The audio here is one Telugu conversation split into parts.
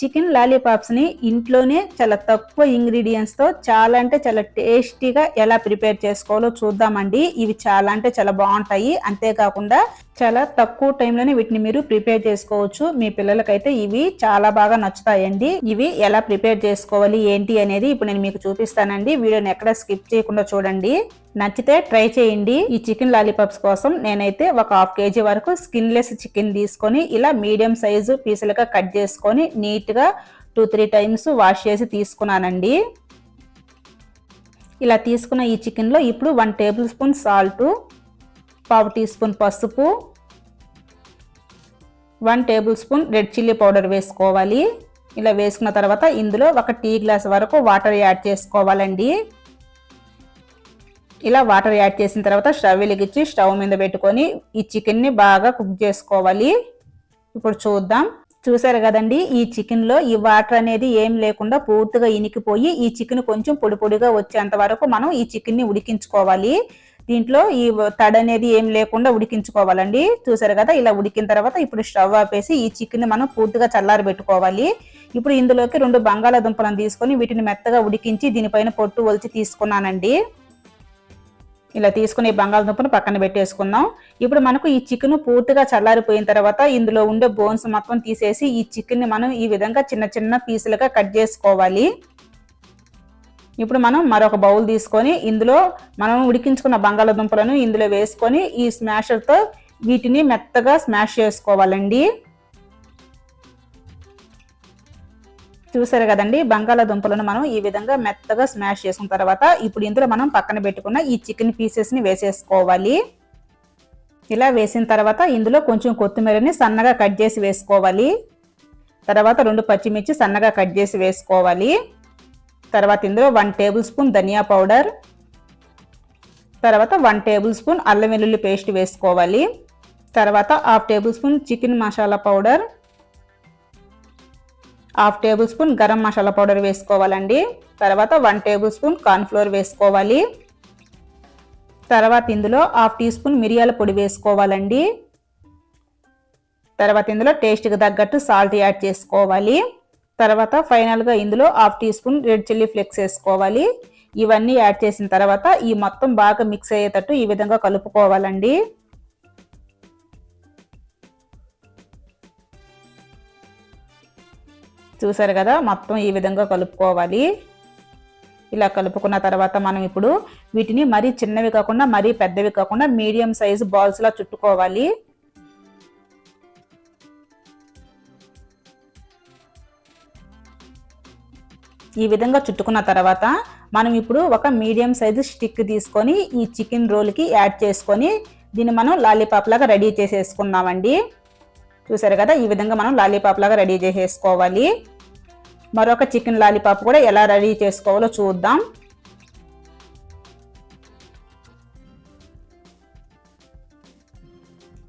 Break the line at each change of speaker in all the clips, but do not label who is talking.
చికెన్ లాలీపాప్స్ని ఇంట్లోనే చాలా తక్కువ ఇంగ్రీడియంట్స్తో చాలా అంటే చాలా టేస్టీగా ఎలా ప్రిపేర్ చేసుకోవాలో చూద్దామండి. ఇవి చాలా అంటే చాలా బాగుంటాయి. అంతేకాకుండా చాలా తక్కువ టైంలోనే వీటిని మీరు ప్రిపేర్ చేసుకోవచ్చు. మీ పిల్లలకైతే ఇవి చాలా బాగా నచ్చుతాయండి. ఇవి ఎలా ప్రిపేర్ చేసుకోవాలి ఏంటి అనేది ఇప్పుడు నేను మీకు చూపిస్తానండి. వీడియోని ఎక్కడ స్కిప్ చేయకుండా చూడండి. నచ్చితే ట్రై చేయండి. ఈ చికెన్ లాలీపాప్స్ కోసం నేనైతే ఒక హాఫ్ కేజీ వరకు స్కిన్లెస్ చికెన్ తీసుకొని ఇలా మీడియం సైజు పీసులుగా కట్ చేసుకొని నీట్ నీట్గా టూ త్రీ టైమ్స్ వాష్ చేసి తీసుకున్నానండి. ఇలా తీసుకున్న ఈ చికెన్లో ఇప్పుడు వన్ టేబుల్ స్పూన్ సాల్టు పావు టీ స్పూన్ పసుపు one tablespoon red chilli powder వేసుకోవాలి. ఇలా వేసుకున్న తర్వాత ఇందులో ఒక టీ గ్లాస్ వరకు వాటర్ యాడ్ చేసుకోవాలండి. ఇలా వాటర్ యాడ్ చేసిన తర్వాత స్టవ్ వెలిగించి స్టవ్ మీద పెట్టుకొని ఈ చికెన్ని బాగా కుక్ చేసుకోవాలి. ఇప్పుడు చూద్దాం. చూసారు కదండి ఈ చికెన్లో ఈ వాటర్ అనేది ఏం లేకుండా పూర్తిగా ఇనికిపోయి ఈ చికెన్ కొంచెం పొడి పొడిగా వచ్చేంత వరకు మనం ఈ చికెన్ని ఉడికించుకోవాలి. దీంట్లో ఈ తడ అనేది ఏం లేకుండా ఉడికించుకోవాలండి. చూసారు కదా ఇలా ఉడికిన తర్వాత ఇప్పుడు స్టవ్ ఆపేసి ఈ చికెన్ మనం పూర్తిగా చల్లారి పెట్టుకోవాలి ఇప్పుడు ఇందులోకి రెండు బంగాళాదుంపలను తీసుకొని వీటిని మెత్తగా ఉడికించి దీనిపైన పొట్టు ఒలిచి తీసుకున్నానండి. ఇలా తీసుకుని బంగాళదుంపను పక్కన పెట్టేసుకుందాం. ఇప్పుడు మనకు ఈ చికెన్ పూర్తిగా చల్లారిపోయిన తర్వాత ఇందులో ఉండే బోన్స్ మొత్తం తీసేసి ఈ చికెన్ని మనం ఈ విధంగా చిన్న చిన్న పీసులుగా కట్ చేసుకోవాలి. ఇప్పుడు మనం మరొక బౌల్ తీసుకొని ఇందులో మనం ఉడికించుకున్న బంగాళదుంపలను ఇందులో వేసుకొని ఈ స్మాషర్తో వీటిని మెత్తగా స్మాష్ చేసుకోవాలండి. చూసారు కదండి బంగాళాదుంపలను మనం ఈ విధంగా మెత్తగా స్మాష్ చేసిన తర్వాత ఇప్పుడు ఇందులో మనం పక్కన పెట్టుకున్న ఈ చికెన్ పీసెస్ని వేసేసుకోవాలి. ఇలా వేసిన తర్వాత ఇందులో కొంచెం కొత్తిమీరని సన్నగా కట్ చేసి వేసుకోవాలి. తర్వాత రెండు పచ్చిమిర్చి సన్నగా కట్ చేసి వేసుకోవాలి. తర్వాత ఇందులో వన్ టేబుల్ స్పూన్ ధనియా పౌడర్. తర్వాత వన్ టేబుల్ స్పూన్ అల్లం వెల్లుల్లి పేస్ట్ వేసుకోవాలి. తర్వాత half tablespoon chicken masala powder. Half tablespoon garam masala powder వేసుకోవాలండి. తర్వాత వన్ టేబుల్ స్పూన్ కార్న్ఫ్లోర్ వేసుకోవాలి. తర్వాత ఇందులో హాఫ్ టీ స్పూన్ మిరియాల పొడి వేసుకోవాలండి. తర్వాత ఇందులో టేస్ట్కి తగ్గట్టు సాల్ట్ యాడ్ చేసుకోవాలి. తర్వాత ఫైనల్గా ఇందులో half teaspoon red chilli flakes వేసుకోవాలి. ఇవన్నీ యాడ్ చేసిన తర్వాత ఈ మొత్తం బాగా మిక్స్ అయ్యేటట్టు ఈ విధంగా కలుపుకోవాలండి. చూసారు కదా మొత్తం ఈ విధంగా కలుపుకోవాలి. ఇలా కలుపుకున్న తర్వాత మనం ఇప్పుడు వీటిని మరీ చిన్నవి కాకుండా మరీ పెద్దవి కాకుండా మీడియం సైజు బాల్స్లా చుట్టుకోవాలి. ఈ విధంగా చుట్టుకున్న తర్వాత మనం ఇప్పుడు ఒక మీడియం సైజు స్టిక్ తీసుకొని ఈ చికెన్ రోల్కి యాడ్ చేసుకొని దీన్ని మనం లాలీపాప్ లాగా రెడీ చేసేసుకుందామండి చూసారు కదా ఈ విధంగా మనం లాలీపాప్ లాగా రెడీ చేసేసుకోవాలి. మరొక చికెన్ లాలీపాప్ కూడా ఎలా రెడీ చేసుకోవాలో చూద్దాం.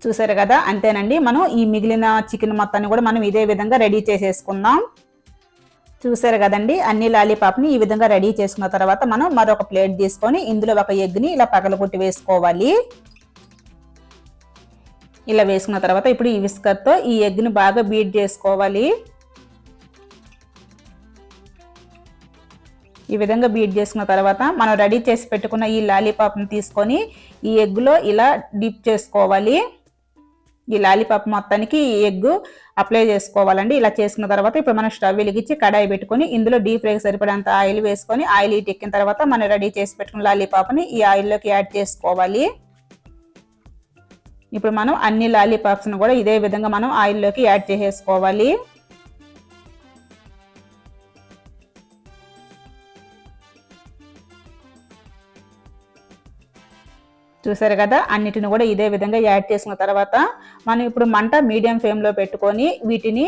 చూసారు కదా? అంతేనండి. మనం ఈ మిగిలిన చికెన్ మొత్తాన్ని కూడా మనం ఇదే విధంగా రెడీ చేసేసుకుందాం. చూసారు కదండి? అన్ని లాలీపాప్ని ఈ విధంగా రెడీ చేసుకున్న తర్వాత మనం మరొక ప్లేట్ తీసుకొని ఇందులో ఒక ఎగ్ని ఇలా పగలగొట్టి వేసుకోవాలి. ఇలా వేసుకున్న తర్వాత ఇప్పుడు ఈ విస్కర్తో ఈ ఎగ్ని బాగా బీట్ చేసుకోవాలి. ఈ విధంగా బీట్ చేసుకున్న తర్వాత మనం రెడీ చేసి పెట్టుకున్న ఈ లాలీపాప్ని తీసుకొని ఈ ఎగ్లో ఇలా డిప్ చేసుకోవాలి. ఈ లాలీపాప్ మొత్తానికి ఈ ఎగ్ అప్లై చేసుకోవాలండి. ఇలా చేసుకున్న తర్వాత ఇప్పుడు మనం స్టవ్ వెలిగించి కడాయి పెట్టుకొని ఇందులో డీప్ ఫ్రైకి సరిపడేంత ఆయిల్ వేసుకొని ఆయిల్ ఇటు ఎక్కిన తర్వాత మనం రెడీ చేసి పెట్టుకున్న లాలీపాప్ని ఈ ఆయిల్లోకి యాడ్ చేసుకోవాలి. ఇప్పుడు మనం అన్ని లాలీపాప్స్ను కూడా ఇదే విధంగా మనం ఆయిల్లోకి యాడ్ చేసేసుకోవాలి. చూసారు కదా? అన్నిటిని కూడా ఇదే విధంగా యాడ్ చేసుకున్న తర్వాత మనం ఇప్పుడు మంట మీడియం ఫ్లేమ్లో పెట్టుకొని వీటిని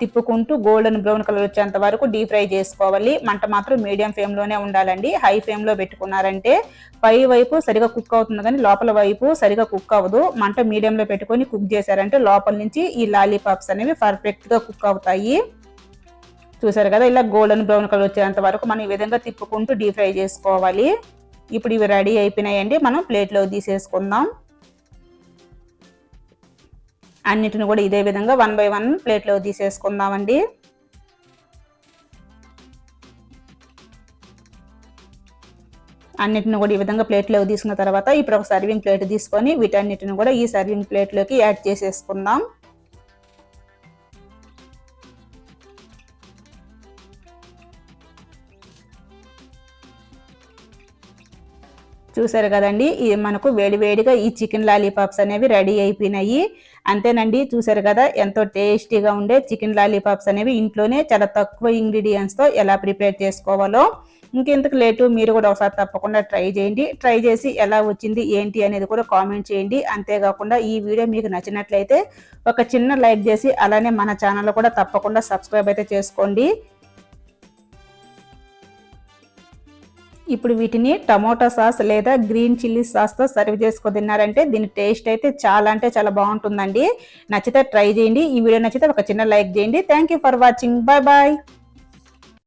తిప్పుకుంటూ గోల్డెన్ బ్రౌన్ కలర్ వచ్చేంత వరకు డీప్ ఫ్రై చేసుకోవాలి. మంట మాత్రం మీడియం ఫ్లేమ్లోనే ఉండాలండి. హై ఫ్లేమ్లో పెట్టుకున్నారంటే పై వైపు సరిగా కుక్ అవుతుంది కానీ లోపల వైపు సరిగా కుక్ అవ్వదు. మంట మీడియంలో పెట్టుకొని కుక్ చేశారంటే లోపల నుంచి ఈ లాలీపాప్స్ అనేవి పర్ఫెక్ట్గా కుక్ అవుతాయి. చూసారు కదా? ఇలా గోల్డెన్ బ్రౌన్ కలర్ వచ్చేంత వరకు మనం ఈ విధంగా తిప్పుకుంటూ డీప్ ఫ్రై చేసుకోవాలి. ఇప్పుడు ఇవి రెడీ అయిపోయినాయండి. మనం ప్లేట్లో తీసేసుకుందాం. అన్నిటిని కూడా ఇదే విధంగా వన్ బై వన్ ప్లేట్లో తీసేసుకుందామండి. అన్నిటిని కూడా ఈ విధంగా ప్లేట్లోకి తీసుకున్న తర్వాత ఇప్పుడు ఒక సర్వింగ్ ప్లేట్ తీసుకొని వీటన్నిటిని కూడా ఈ సర్వింగ్ ప్లేట్లోకి యాడ్ చేసేసుకుందాం. చూసారు కదండి. ఇది మనకు వేడివేడిగా ఈ చికెన్ లాలీపాప్స్ అనేవి రెడీ అయిపోయినాయి. అంతేనండి చూసారు కదా ఎంతో టేస్టీగా ఉండే చికెన్ లాలీపాప్స్ అనేవి ఇంట్లోనే చాలా తక్కువ ఇంగ్రీడియంట్స్తో ఎలా ప్రిపేర్ చేసుకోవాలో ఇంకెందుకు లేటు మీరు కూడా ఒకసారి తప్పకుండా ట్రై చేయండి. ట్రై చేసి ఎలా వచ్చింది ఏంటి అనేది కూడా కామెంట్ చేయండి. అంతేకాకుండా ఈ వీడియో మీకు నచ్చినట్లయితే ఒక చిన్న లైక్ చేసి అలానే మన ఛానల్ కూడా తప్పకుండా సబ్స్క్రైబ్ అయితే చేసుకోండి. ఇప్పుడు వీటిని టమోటా సాస్ లేదా గ్రీన్ చిల్లీ సాస్తో సర్వ్ చేసుకుని తిన్నారంటే దీని టేస్ట్ అయితే చాలా అంటే చాలా బాగుంటుందండి. నచ్చితే ట్రై చేయండి. ఈ వీడియో నచ్చితే ఒక చిన్న లైక్ చేయండి. Thank for watching bye bye